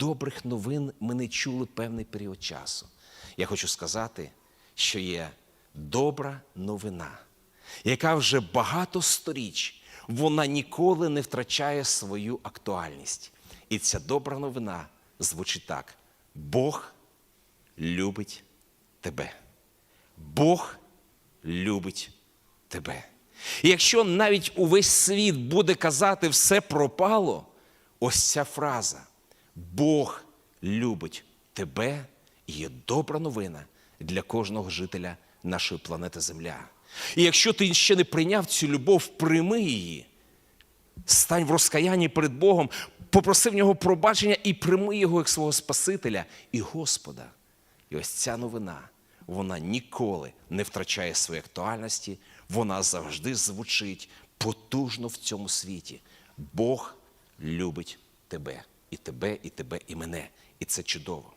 добрих новин ми не чули певний період часу. Я хочу сказати, що є добра новина, яка вже багато сторіч, вона ніколи не втрачає свою актуальність. І ця добра новина звучить так: Бог любить тебе. Бог любить тебе. І якщо навіть увесь світ буде казати все пропало, ось ця фраза Бог любить тебе і є добра новина для кожного жителя нашої планети Земля. І якщо ти ще не прийняв цю любов, прийми її. Стань в розкаянні перед Богом, попроси в нього пробачення і прийми його як свого Спасителя і Господа. І ось ця новина, вона ніколи не втрачає своєї актуальності, вона завжди звучить потужно в цьому світі. Бог любить тебе, і тебе, і тебе, і мене. І це чудово.